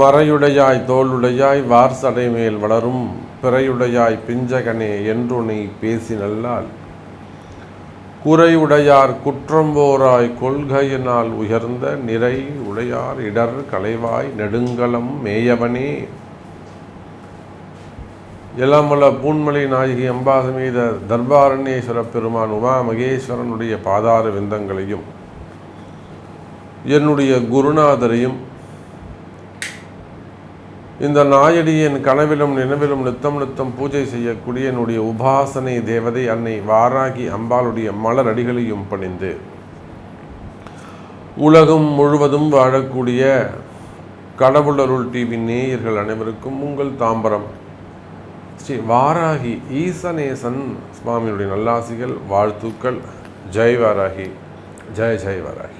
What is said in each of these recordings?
மறையுடையாய் தோளுடையாய் வார்சடை மேல் வளரும் பிறையுடையாய் பிஞ்சகனே என்றுனை பேசி நல்லால் குறையுடையார் குற்றம்போராய் கொள்கையினால் உயர்ந்த நிறை உடையார் இடர் கலைவாய் நெடுங்கலம் மேயவனே. இளமல பூன்மலை நாயகி அம்பாசமீத தர்பாரண்யேஸ்வர பெருமான் உமா மகேஸ்வரனுடைய பாதார விந்தங்களையும் என்னுடைய குருநாதரையும் இந்த நாயடியின் கனவிலும் நினைவிலும் நித்தம் நித்தம் பூஜை செய்யக்கூடிய என்னுடைய உபாசனை தேவதை அன்னை வாராகி அம்பாளுடைய மலர் அடிகளையும் பணிந்து. உலகம் முழுவதும் வாழக்கூடிய கடவுளருள் டிவி நேயர்கள் அனைவருக்கும் உங்கள் தாம்பரம். ஸ்ரீ வாராகி ஈசனேசன் சுவாமியுடைய நல்லாசிகள் வாழ்த்துக்கள். ஜெய் வாராகி. ஜெய் ஜெய் வாராகி.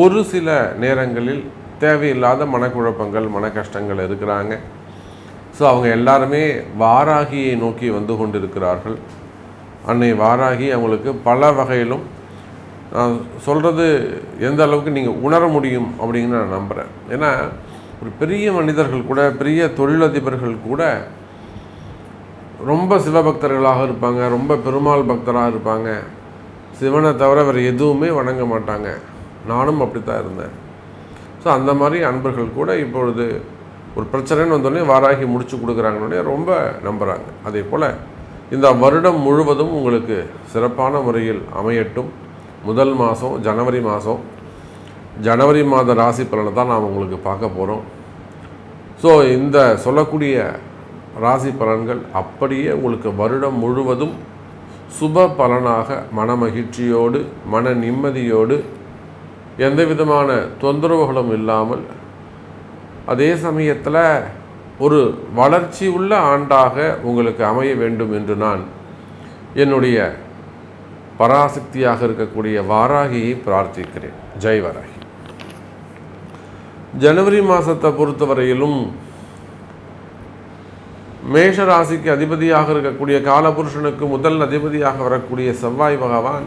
ஒரு சில நேரங்களில் தேவையில்லாத மனக்குழப்பங்கள் மன கஷ்டங்கள் இருக்கிறாங்க. ஸோ அவங்க எல்லாருமே வாராகியை நோக்கி வந்து கொண்டிருக்கிறார்கள். அன்னை வாராகி அவங்களுக்கு பல வகையிலும் நான் சொல்கிறது எந்த அளவுக்கு நீங்கள் உணர முடியும் அப்படின்னு நான் நம்புகிறேன் ஏன்னா ஒரு பெரிய மனிதர்கள் கூட பெரிய தொழிலதிபர்கள் கூட ரொம்ப சிவபக்தர்களாக இருப்பாங்க ரொம்ப பெருமாள் பக்தராக இருப்பாங்க. சிவனை தவிர வேறு எதுவுமே வணங்க மாட்டாங்க. நானும் அப்படித்தான் இருந்தேன். ஸோ அந்த மாதிரி அன்பர்கள் கூட இப்பொழுது ஒரு பிரச்சனைன்னு வந்தோடனே வாராகி முடிச்சு கொடுக்குறாங்கன்னே ரொம்ப நம்புகிறாங்க அதே போல் இந்த வருடம் முழுவதும் உங்களுக்கு சிறப்பான முறையில் அமையட்டும். முதல் மாதம் ஜனவரி மாதம் ஜனவரி மாத ராசி பலனை தான் நாம் உங்களுக்கு பார்க்க போகிறோம் ஸோ இந்த சொல்லக்கூடிய ராசி பலன்கள் அப்படியே உங்களுக்கு வருடம் முழுவதும் சுப பலனாக மன மகிழ்ச்சியோடு மன நிம்மதியோடு எந்த விதமான தொந்தரவுகளும் இல்லாமல் அதே சமயத்தில் ஒரு வளர்ச்சி உள்ள ஆண்டாக உங்களுக்கு அமைய வேண்டும் என்று நான் என்னுடைய பராசக்தியாக இருக்கக்கூடிய வாராகியை பிரார்த்திக்கிறேன். ஜெய்வராகி ஜனவரி மாதத்தை பொறுத்தவரையிலும் மேஷ ராசிக்கு அதிபதியாக இருக்கக்கூடிய காலபுருஷனுக்கு முதல் அதிபதியாக வரக்கூடிய செவ்வாய் பகவான்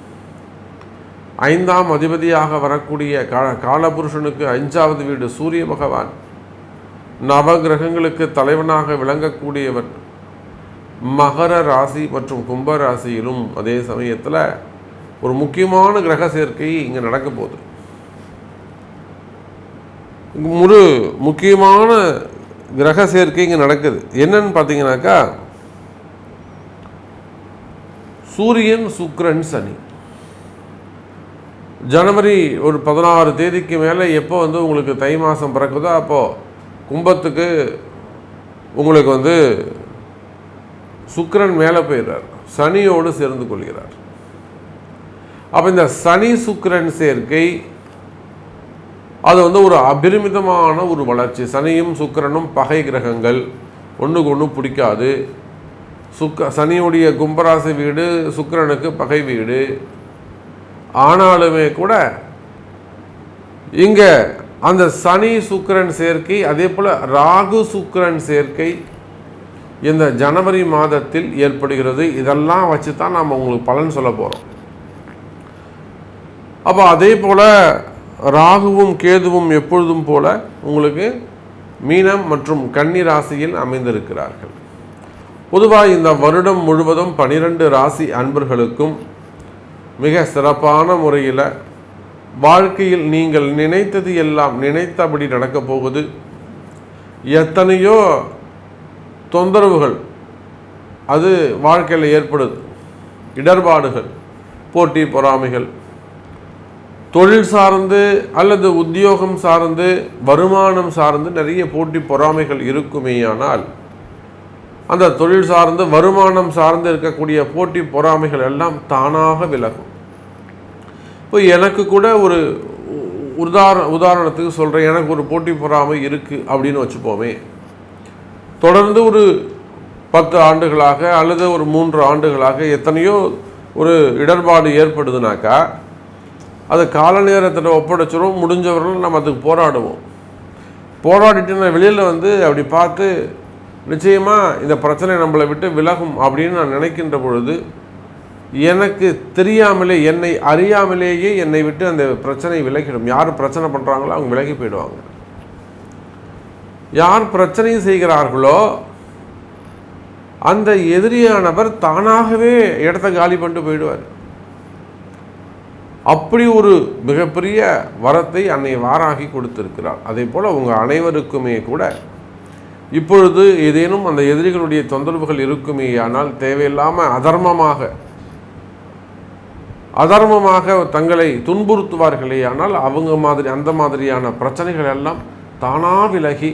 ஐந்தாம் அதிபதியாக வரக்கூடிய கா காலபுருஷனுக்கு அஞ்சாவது வீடு சூரிய பகவான். நவ கிரகங்களுக்கு தலைவனாக விளங்கக்கூடியவர். மகர ராசி மற்றும் கும்ப ராசியிலும் அதே சமயத்தில் ஒரு முக்கியமான கிரக சேர்க்கை இங்கே நடக்க போகுது. ஒரு முக்கியமான கிரக சேர்க்கை இங்கே நடக்குது. என்னன்னு பார்த்தீங்கன்னாக்கா சூரியன் சுக்ரன் சனி. ஜனவரி ஒரு பதினாறு தேதிக்கு மேலே எப்போ வந்து உங்களுக்கு தை மாதம் பிறக்குதோ அப்போது கும்பத்துக்கு உங்களுக்கு வந்து சுக்கிரன் மேலே போயிடுறார். சனியோடு சேர்ந்து கொள்கிறார். அப்போ இந்த சனி சுக்கிரன் சேர்க்கை அது வந்து ஒரு அபரிமிதமான ஒரு வளர்ச்சி. சனியும் சுக்கிரனும் பகை கிரகங்கள். ஒன்றுக்கு ஒன்று பிடிக்காது. சுக்க சனியுடைய கும்பராசி வீடு சுக்கிரனுக்கு பகை வீடு. ஆனாலுமே கூட இங்கே அந்த சனி சுக்கிரன் சேர்க்கை அதே போல் ராகு சுக்கிரன் சேர்க்கை இந்த ஜனவரி மாதத்தில் ஏற்படுகிறது. இதெல்லாம் வச்சு தான் நாம் உங்களுக்கு பலன் சொல்ல போகிறோம் அப்போ அதே போல் ராகுவும் கேதுவும் எப்பொழுதும் போல உங்களுக்கு மீனம் மற்றும் கன்னி ராசியில் அமைந்திருக்கிறார்கள். பொதுவாக இந்த வருடம் முழுவதும் பனிரெண்டு ராசி அன்பர்களுக்கும் மிக சிறப்பான முறையில் வாழ்க்கையில் நீங்கள் நினைத்தது எல்லாம் நினைத்தபடி நடக்கப் போகுது. எத்தனையோ தொந்தரவுகள் அது வாழ்க்கையில் ஏற்படுது. இடர்பாடுகள் போட்டி பொறாமைகள் தொழில் சார்ந்து அல்லது உத்தியோகம் சார்ந்து வருமானம் சார்ந்து நிறைய போட்டி பொறாமைகள் இருக்குமேயானால் அந்த தொழில் சார்ந்து வருமானம் சார்ந்து இருக்கக்கூடிய போட்டி பொறாமைகள் எல்லாம் தானாக விலகும். இப்போ எனக்கு கூட ஒரு உதாரண உதாரணத்துக்கு சொல்கிறேன் எனக்கு ஒரு போட்டி பொறாமை இருக்குது அப்படின்னு வச்சுப்போமே. தொடர்ந்து ஒரு பத்து ஆண்டுகளாக அல்லது ஒரு மூன்று ஆண்டுகளாக எத்தனையோ ஒரு இடர்பாடு ஏற்படுதுனாக்கா அது கால நேரத்தில் ஒப்படைச்சிரும் முடிஞ்சவர்கள் நம்ம அதுக்கு போராடுவோம். போராடிட்டு நான் வெளியில் வந்து அப்படி பார்த்து நிச்சயமாக இந்த பிரச்சனை நம்மளை விட்டு விலகும் அப்படின்னு நான் நினைக்கின்ற பொழுது எனக்கு தெரியாமலே என்னை அறியாமலேயே என்னை விட்டு அந்த பிரச்சனை விலகிடும். யார் பிரச்சனை பண்ணுறாங்களோ அவங்க விலகி போயிடுவாங்க. யார் பிரச்சனை செய்கிறார்களோ அந்த எதிரியானவர் தானாகவே இடத்த காலி பண்ணிட்டு போயிடுவார். அப்படி ஒரு மிகப்பெரிய வரத்தை அன்னை வாராகி கொடுத்திருக்கிறார் அதே போல் உங்கள் அனைவருக்குமே கூட இப்பொழுது ஏதேனும் அந்த எதிரிகளுடைய தொந்தரவுகள் இருக்குமே ஆனால் தேவையில்லாமல் அதர்மமாக அதர்மமாக தங்களை துன்புறுத்துவார்களே ஆனால் அவங்க மாதிரி அந்த மாதிரியான பிரச்சனைகள் எல்லாம் தானாக விலகி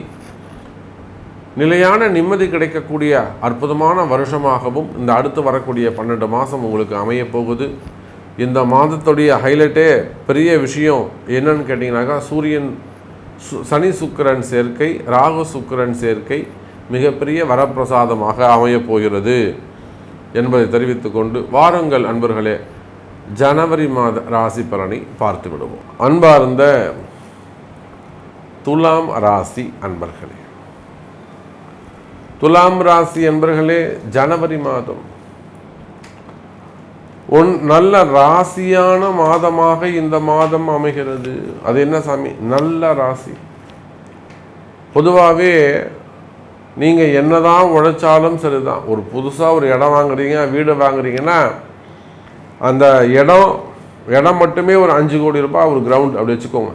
நிலையான நிம்மதி கிடைக்கக்கூடிய அற்புதமான வருஷமாகவும் இந்த அடுத்து வரக்கூடிய பன்னெண்டு மாதம் உங்களுக்கு அமைய போகுது. இந்த மாதத்துடைய ஹைலைட்டே பெரிய விஷயம் என்னன்னு கேட்டிங்கனாக்கா சூரியன் சு சனி சுக்கிரன் சேர்க்கை ராகு சுக்கிரன் சேர்க்கை மிகப்பெரிய வரப்பிரசாதமாக அமையப்போகிறது என்பதை தெரிவித்துக்கொண்டு வாருங்கள் அன்பர்களே. ஜனவரி மாத ராசி பலனை பார்த்து விடுவோம். அன்பார்ந்த துலாம் ராசி அன்பர்களே துலாம் ராசி அன்பர்களே ஜனவரி மாதம் ஒன் நல்ல ராசியான மாதமாக இந்த மாதம் அமைகிறது. அது என்ன சாமி? நல்ல ராசி. பொதுவாகவே நீங்கள் என்னதான் உழைச்சாலும் சரிதான். ஒரு புதுசாக ஒரு இடம் வாங்குறீங்க வீடு வாங்குறீங்கன்னா அந்த இடம் இடம் மட்டுமே ஒரு அஞ்சு கோடி ரூபாய் ஒரு கிரவுண்ட் அப்படி வச்சுக்கோங்க.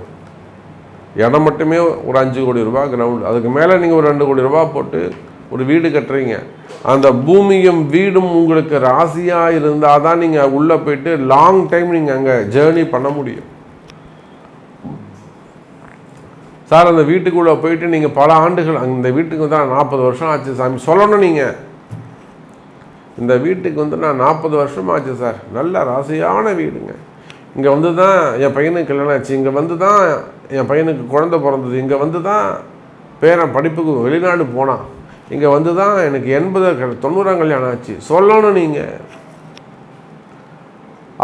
இடம் மட்டுமே ஒரு அஞ்சு கோடி ரூபாய் கிரவுண்ட் அதுக்கு மேலே நீங்கள் ஒரு ரெண்டு கோடி ரூபா போட்டு ஒரு வீடு கட்டுறீங்க. அந்த பூமியும் வீடும் உங்களுக்கு ராசியாக இருந்தால் தான் நீங்கள் உள்ளே போயிட்டு லாங் டைம் நீங்கள் அங்கே ஜேர்னி பண்ண முடியும். சார் அந்த வீட்டுக்குள்ளே போயிட்டு நீங்கள் பல ஆண்டுகள் அந்த வீட்டுக்கு தான் நாற்பது வருஷம் ஆச்சு சாமி. சொல்லணும் நீங்கள் இந்த வீட்டுக்கு வந்து நான் நாற்பது வருஷம் ஆச்சு சார். நல்ல ராசியான வீடுங்க. இங்கே வந்து தான் என் பையனுக்கு கல்யாணம் ஆச்சு. இங்கே வந்து தான் என் பையனுக்கு குழந்த பிறந்தது. இங்கே வந்து தான் பேரன் படிப்புக்கு வெளிநாடு போனான். இங்கே வந்து தான் எனக்கு எண்பது தொண்ணூறாம் கல்யாணம் ஆச்சு. சொல்லணும் நீங்கள்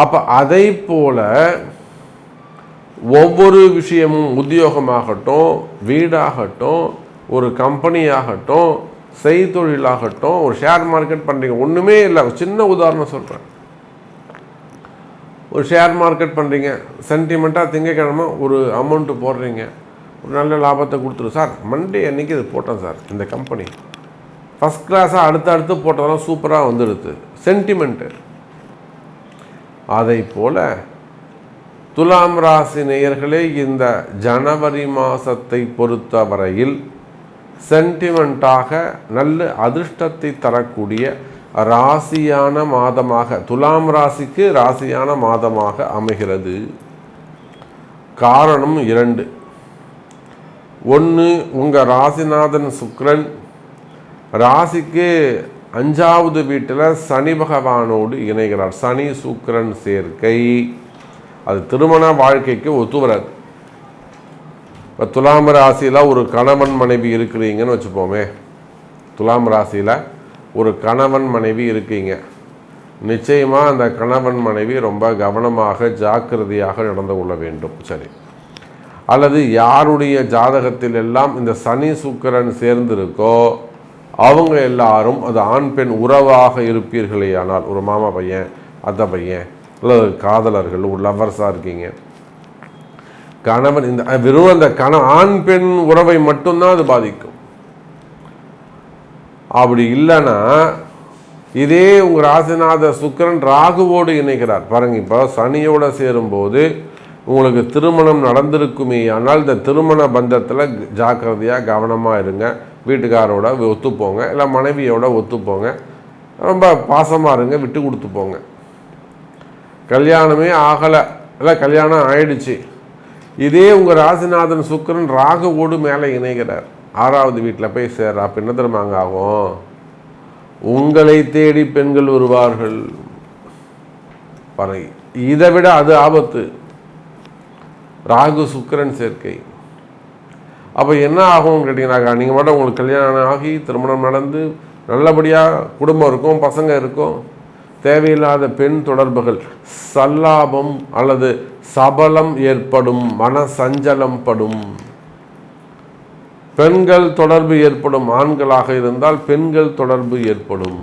அப்போ அதை போல் ஒவ்வொரு விஷயமும் உத்தியோகமாகட்டும் வீடாகட்டும் ஒரு கம்பெனியாகட்டும் செய்தொழிலாகட்டும் ஒரு ஷேர் மார்க்கெட் பண்ணுறீங்க ஒன்றுமே இல்லை. சின்ன உதாரணம் சொல்கிறேன் ஒரு ஷேர் மார்க்கெட் பண்ணுறீங்க சென்டிமெண்ட்டாக திங்கக்கிழமை ஒரு அமௌண்ட்டு போடுறீங்க. ஒரு நல்ல லாபத்தை கொடுத்துரு சார் மண்டே அன்றைக்கி இது போட்டேன் சார் இந்த கம்பெனி ஃபஸ்ட் கிளாஸாக அடுத்து அடுத்து போட்டதெல்லாம் சூப்பராக வந்துடுது சென்டிமெண்ட்டு அதை போல் துலாம் ராசி நேயர்களே இந்த ஜனவரி மாதத்தை பொறுத்த வரையில் சென்டிமெண்ட்டாக நல்ல அதிர்ஷ்டத்தை தரக்கூடிய ராசியான மாதமாக துலாம் ராசிக்கு ராசியான மாதமாக அமைகிறது. காரணம் இரண்டு. ஒன்று உங்கள் ராசிநாதன் சுக்ரன். ராசிக்கு அஞ்சாவது வீட்டில் சனி பகவானோடு இணைகிறார். சனி சுக்ரன் சேர்க்கை. அது திருமண வாழ்க்கைக்கு ஒத்து வராது. இப்போ துலாம் ராசியில் ஒரு கணவன் மனைவி இருக்கிறீங்கன்னு வச்சுப்போமே. துலாம் ராசியில் ஒரு கணவன் மனைவி இருக்கீங்க. நிச்சயமாக அந்த கணவன் மனைவி ரொம்ப கவனமாக ஜாக்கிரதையாக நடந்து கொள்ள வேண்டும். சரி. அல்லது யாருடைய ஜாதகத்தில் எல்லாம் இந்த சனி சுக்கரன் சேர்ந்திருக்கோ அவங்க எல்லாரும் அது ஆண் பெண் உறவாக இருப்பீர்களே. ஆனால் ஒரு மாமா பையன் அத்தை பையன் அல்லது காதலர்கள் ஒரு லவ்வர்ஸாக இருக்கீங்க. கணவன் இந்த வெறும் அந்த கண ஆண் பெண் உறவை மட்டும்தான் அது பாதிக்கும். அப்படி இல்லைன்னா இதே உங்கள் ராசிநாத சுக்கிரன் ராகுவோடு இணைக்கிறார் பாருங்க இப்போ சனியோடு சேரும்போது உங்களுக்கு திருமணம் நடந்திருக்குமே ஆனால் இந்த திருமண பந்தத்தில் ஜாக்கிரதையாக கவனமாக இருங்க. வீட்டுக்காரோட ஒத்துப்போங்க இல்லை மனைவியோட ஒத்துப்போங்க ரொம்ப பாசமாக இருங்க விட்டு கொடுத்து போங்க. கல்யாணமே ஆகலை இல்லை கல்யாணம் ஆயிடுச்சு. இதே உங்கள் ராசிநாதன் சுக்கிரன் ராகுவோடு மேலே இணைகிறார். ஆறாவது வீட்டில் போய் சேர் பின்ன என்ன தெரியுமாங்க ஆகும்? உங்களை தேடி பெண்கள் வருவார்கள். பறை இதை விட அது ஆபத்து. ராகு சுக்கிரன் சேர்க்கை. அப்போ என்ன ஆகும்னு கேட்டிங்கனாக்கா நீங்கள் மட்டும் உங்களுக்கு கல்யாணம் ஆகி திருமணம் நடந்து நல்லபடியாக குடும்பம் இருக்கும் பசங்க இருக்கும். தேவையில்லாத பெண் தொடர்புகள். சல்லாபம் அல்லது சபலம் ஏற்படும் மன சஞ்சலம் படும். பெண்கள் தொடர்பு ஏற்படும் ஆண்களாக இருந்தால் பெண்கள் தொடர்பு ஏற்படும்.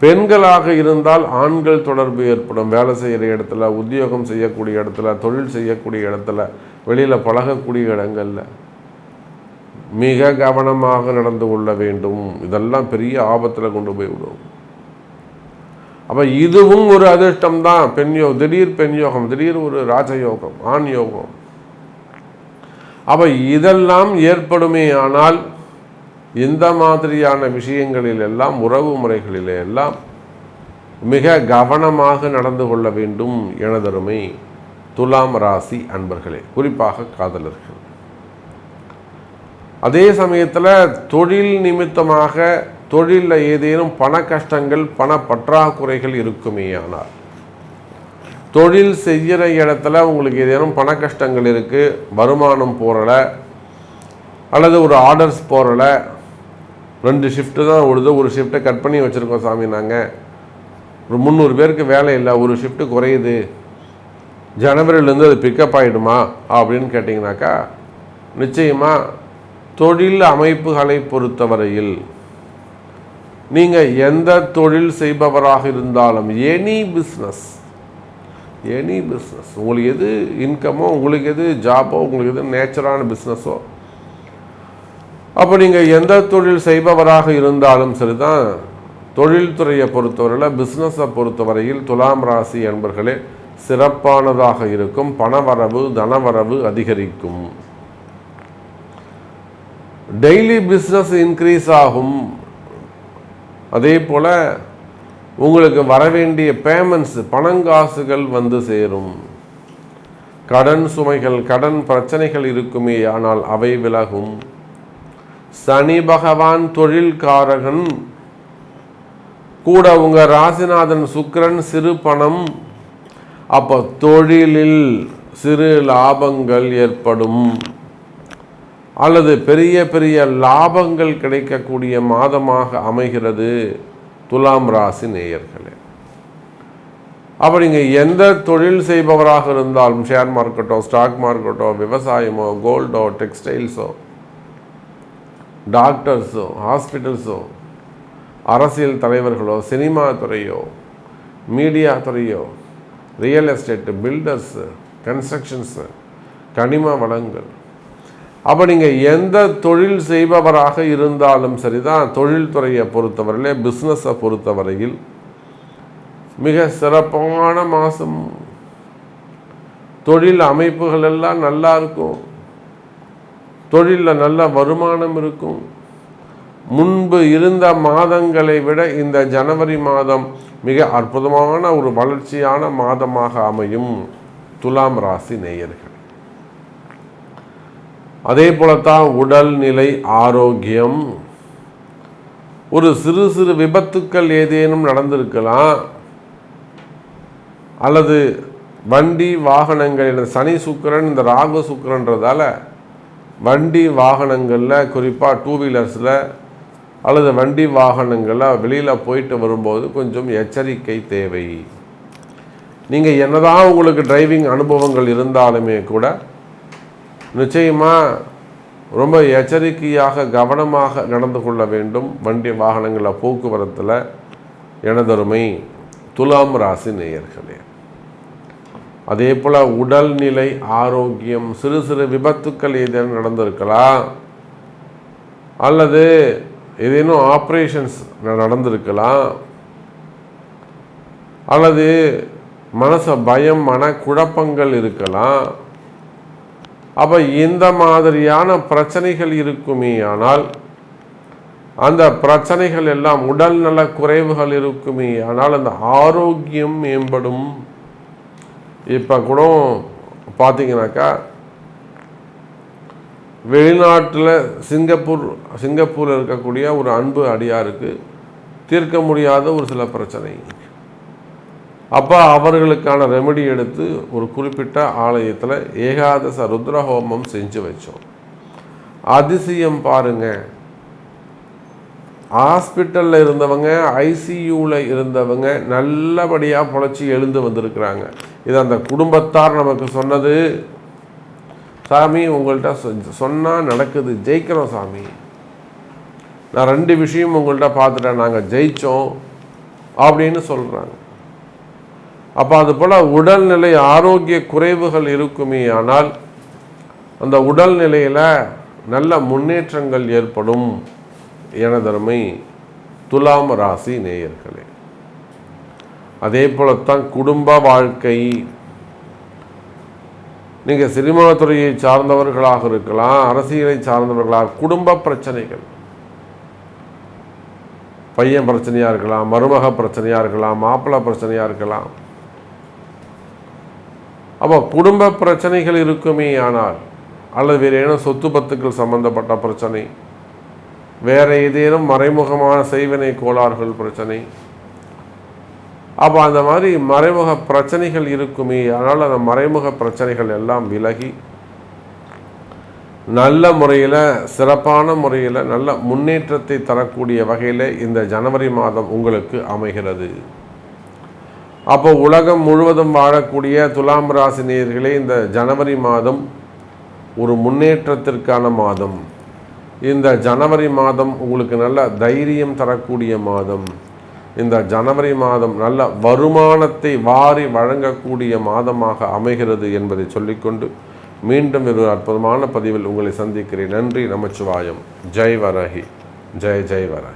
பெண்களாக இருந்தால் ஆண்கள் தொடர்பு ஏற்படும். வேலை செய்கிற இடத்துல உத்தியோகம் செய்யக்கூடிய இடத்துல தொழில் செய்யக்கூடிய இடத்துல வெளியில் பழகக்கூடிய இடங்களில் மிக கவனமாக நடந்து கொள்ள வேண்டும். இதெல்லாம் பெரிய ஆபத்தில் கொண்டு போய் விடும். அப்போ இதுவும் ஒரு அதிர்ஷ்டம் தான் பெண் யோ திடீர் பெண் யோகம் திடீர் ஒரு ராஜயோகம் ஆண் யோகம் அப்போ இதெல்லாம் ஏற்படுமே ஆனால் இந்த மாதிரியான விஷயங்களில் எல்லாம் உறவு முறைகளில் எல்லாம் மிக கவனமாக நடந்து கொள்ள வேண்டும் எனதருமை துலாம் ராசி அன்பர்களே. குறிப்பாக காதலர்கள். அதே சமயத்தில் தொழில் நிமித்தமாக தொழிலில் ஏதேனும் பண கஷ்டங்கள் பண பற்றாக்குறைகள் இருக்குமே ஆனால் தொழில் செய்கிற இடத்துல உங்களுக்கு ஏதேனும் பண கஷ்டங்கள் இருக்குது வருமானம் போகிறல அல்லது ஒரு ஆர்டர்ஸ் போகிறல ரெண்டு ஷிஃப்ட்டு தான் ஓடுது ஒரு ஷிஃப்ட்டை கட் பண்ணி வச்சுருக்கோம் சாமி நாங்கள் ஒரு முந்நூறு பேருக்கு வேலை இல்லை ஒரு ஷிஃப்ட்டு குறையுது. ஜனவரியிலேருந்து அது பிக்கப் ஆகிடுமா அப்படின்னு கேட்டிங்கனாக்கா நிச்சயமாக தொழில் அமைப்புகளை பொறுத்தவரையில் நீங்கள் எந்த தொழில் செய்பவராக இருந்தாலும் எனி பிஸ்னஸ் எனி பிஸ்னஸ் உங்களுக்கு எது இன்கமோ உங்களுக்கு எது ஜாபோ உங்களுக்கு எது நேச்சரான பிஸ்னஸோ அப்போ நீங்கள் எந்த தொழில் செய்பவராக இருந்தாலும் சரிதான் தொழில்துறையை பொறுத்தவரையில் பிஸ்னஸை பொறுத்தவரையில் துலாம் ராசி என்பர்களே சிறப்பானதாக இருக்கும் பணவரவு தனவரவு அதிகரிக்கும். டெய்லி பிஸ்னஸ் இன்க்ரீஸ் ஆகும். அதே போல் உங்களுக்கு வரவேண்டிய பேமெண்ட்ஸ் பணங்காசுகள் வந்து சேரும். கடன் சுமைகள் கடன் பிரச்சனைகள் இருக்குமே ஆனால் அவை விலகும். சனி பகவான் தொழில்காரகன் கூட உங்கள் ராசிநாதன் சுக்கரன் சிறு பணம். அப்போ தொழிலில் சிறு லாபங்கள் ஏற்படும். அல்லது பெரிய பெரிய லாபங்கள் கிடைக்கக்கூடிய மாதமாக அமைகிறது துலாம் ராசி நேயர்களே. அப்போ நீங்கள் எந்த தொழில் செய்பவராக இருந்தாலும் ஷேர் மார்க்கெட்டோ ஸ்டாக் மார்க்கெட்டோ விவசாயமோ கோல்டோ டெக்ஸ்டைல்ஸோ டாக்டர்ஸோ ஹாஸ்பிட்டல்ஸோ அரசியல் தலைவர்களோ சினிமா துறையோ மீடியா துறையோ ரியல் எஸ்டேட்டு பில்டர்ஸு கன்ஸ்ட்ரக்ஷன்ஸு கனிம வளங்கள் அப்போ நீங்கள் எந்த தொழில் செய்பவராக இருந்தாலும் சரிதான். தொழில்துறையை பொறுத்தவரையிலே பிஸ்னஸை பொறுத்தவரையில் மிக சிறப்பான மாதம் தொழில் அமைப்புகள் எல்லாம் நல்லா இருக்கும். தொழிலில் நல்ல வருமானம் இருக்கும். முன்பு இருந்த மாதங்களை விட இந்த ஜனவரி மாதம் மிக அற்புதமான ஒரு வளர்ச்சியான மாதமாக அமையும். துலாம் ராசி நேயர்கள். அதே போலத்தான் உடல்நிலை ஆரோக்கியம். ஒரு சிறு சிறு விபத்துக்கள் ஏதேனும் நடந்திருக்கலாம். அல்லது வண்டி வாகனங்கள் சனி சுக்கரன் இந்த ராகு சுக்கரன்றதால வண்டி வாகனங்களில் குறிப்பாக டூ வீலர்ஸில் அல்லது வண்டி வாகனங்களில் வெளியில் போயிட்டு வரும்போது கொஞ்சம் எச்சரிக்கை தேவை. நீங்கள் என்னதான் உங்களுக்கு டிரைவிங் அனுபவங்கள் இருந்தாலுமே கூட நிச்சயமாக ரொம்ப எச்சரிக்கையாக கவனமாக நடந்து கொள்ள வேண்டும். வண்டி வாகனங்களில் போக்குவரத்தில் எனதருமை துலாம் ராசி நேயர்களே. அதே போல் உடல்நிலை ஆரோக்கியம் சிறு சிறு விபத்துக்கள் ஏதேனும் நடந்திருக்கலாம் அல்லது ஏதேனும் ஆப்ரேஷன்ஸ் நடந்திருக்கலாம் அல்லது மனச பயம் மன குழப்பங்கள் இருக்கலாம் அப்போ இந்த மாதிரியான பிரச்சனைகள் இருக்குமே ஆனால் அந்த பிரச்சனைகள் எல்லாம் உடல் நல குறைவுகள் இருக்குமே ஆனால் அந்த ஆரோக்கியம் மேம்படும். இப்போ கூட பார்த்தீங்கன்னாக்கா வெளிநாட்டில் சிங்கப்பூர் சிங்கப்பூரில் இருக்கக்கூடிய ஒரு அன்பு அடியாருக்கு தீர்க்க முடியாத ஒரு சில பிரச்சனை. அப்போ அவர்களுக்கான ரெமெடி எடுத்து ஒரு குறிப்பிட்ட ஆலயத்தில் ஏகாதச ருத்ர ஹோமம் செஞ்சு வச்சோம். அதிசயம் பாருங்க. ஹாஸ்பிட்டலில் இருந்தவங்க ஐசியூவில் இருந்தவங்க நல்லபடியாக பொழைச்சி எழுந்து வந்திருக்கிறாங்க. இது அந்த குடும்பத்தார் நமக்கு சொன்னது. சாமி உங்கள்கிட்ட சொன்னால் நடக்குது. ஜெயிக்கிறோம் சாமி. நான் ரெண்டு விஷயம் உங்கள்கிட்ட பார்த்துட்டேன். நாங்கள் ஜெயித்தோம் அப்படின்னு சொல்கிறாங்க அப்போ அது போல் உடல்நிலை ஆரோக்கிய குறைவுகள் இருக்குமே ஆனால் அந்த உடல்நிலையில் நல்ல முன்னேற்றங்கள் ஏற்படும் எனதருமை துலாம் ராசி நேயர்களே. அதே போலத்தான் குடும்ப வாழ்க்கை. நீங்கள் சினிமா துறையை சார்ந்தவர்களாக இருக்கலாம் அரசியலை சார்ந்தவர்களாக குடும்ப பிரச்சனைகள். பையன் பிரச்சனையாக இருக்கலாம் மருமக பிரச்சனையாக இருக்கலாம் மாப்பிள்ளை பிரச்சனையாக இருக்கலாம். அப்போ குடும்ப பிரச்சனைகள் இருக்குமே ஆனால் அல்லது வேறு ஏதேனும் சொத்து பத்துக்கள் சம்பந்தப்பட்ட பிரச்சனை வேற ஏதேனும் மறைமுகமான செய்வினை கோளாறுகள் பிரச்சனை அப்போ அந்த மாதிரி மறைமுக பிரச்சனைகள் இருக்குமே ஆனால் அந்த மறைமுக பிரச்சனைகள் எல்லாம் விலகி நல்ல முறையில் சிறப்பான முறையில் நல்ல முன்னேற்றத்தை தரக்கூடிய வகையில் இந்த ஜனவரி மாதம் உங்களுக்கு அமைகிறது. அப்போ உலகம் முழுவதும் வாழக்கூடிய துலாம் ராசி நேயர்களே இந்த ஜனவரி மாதம் ஒரு முன்னேற்றத்திற்கான மாதம். இந்த ஜனவரி மாதம் உங்களுக்கு நல்ல தைரியம் தரக்கூடிய மாதம். இந்த ஜனவரி மாதம் நல்ல வருமானத்தை வாரி வழங்கக்கூடிய மாதமாக அமைகிறது என்பதை சொல்லிக்கொண்டு மீண்டும் ஒரு அற்புதமான பதிவில் உங்களை சந்திக்கிறேன். நன்றி நமச்சிவாயம். ஜெய் வரஹி ஜெய் ஜெய் வரஹி